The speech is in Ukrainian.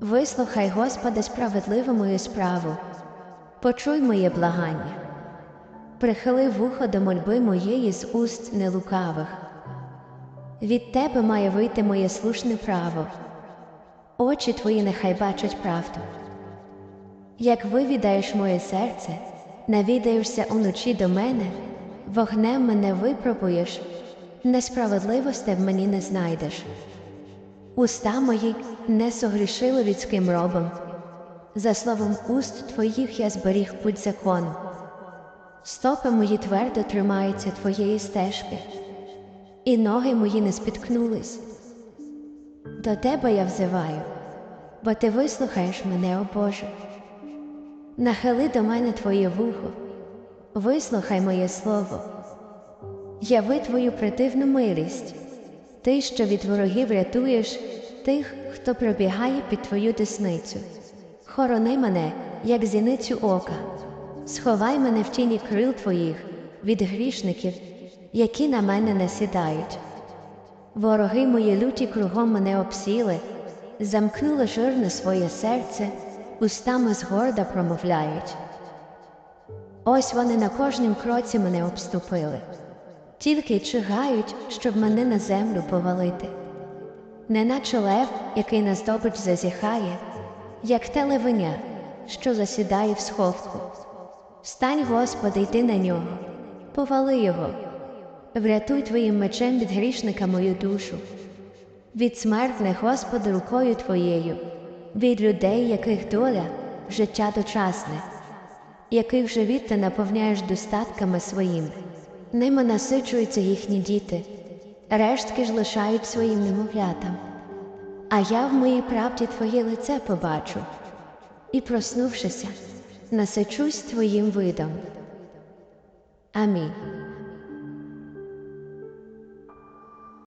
Вислухай, Господи, справедливу мою справу, почуй моє благання, прихили вухо до мольби моєї з уст нелукавих. Від Тебе має вийти моє слушне право, очі Твої нехай бачать правду. Як вивідаєш моє серце, навідаєшся уночі до мене, вогнем мене випробуєш, несправедливості в мені не знайдеш. Уста мої не согрішили людським робом, за словом уст твоїх я зберіг путь закону. Стопи мої твердо тримаються твоєї стежки, і ноги мої не спіткнулись. До тебе я взиваю, бо ти вислухаєш мене, о Боже. Нахили до мене твоє вухо, вислухай моє слово, яви твою придивну милість, ти, що від ворогів рятуєш тих, хто пробігає під твою десницю. Хорони мене, як зіницю ока, сховай мене в тіні крил твоїх від грішників, які на мене насідають. Вороги мої люті кругом мене обсіли, замкнули жирне своє серце, устами згорда промовляють. Ось вони на кожнім кроці мене обступили, тільки й чигають, щоб мене на землю повалити. Неначе лев, який на здобич зазіхає, як те левеня, що засідає в сховку. Встань, Господи, йди на нього, повали його, врятуй твоїм мечем від грішника мою душу, від смертних, Господи, рукою Твоєю, від людей, яких доля життя дочасне, яких живіт ти наповняєш достатками своїми. Ними насичуються їхні діти, рештки ж лишають своїм немовлятам. А я в моїй правді Твоє лице побачу, і, проснувшися, насичусь Твоїм видом. Амінь.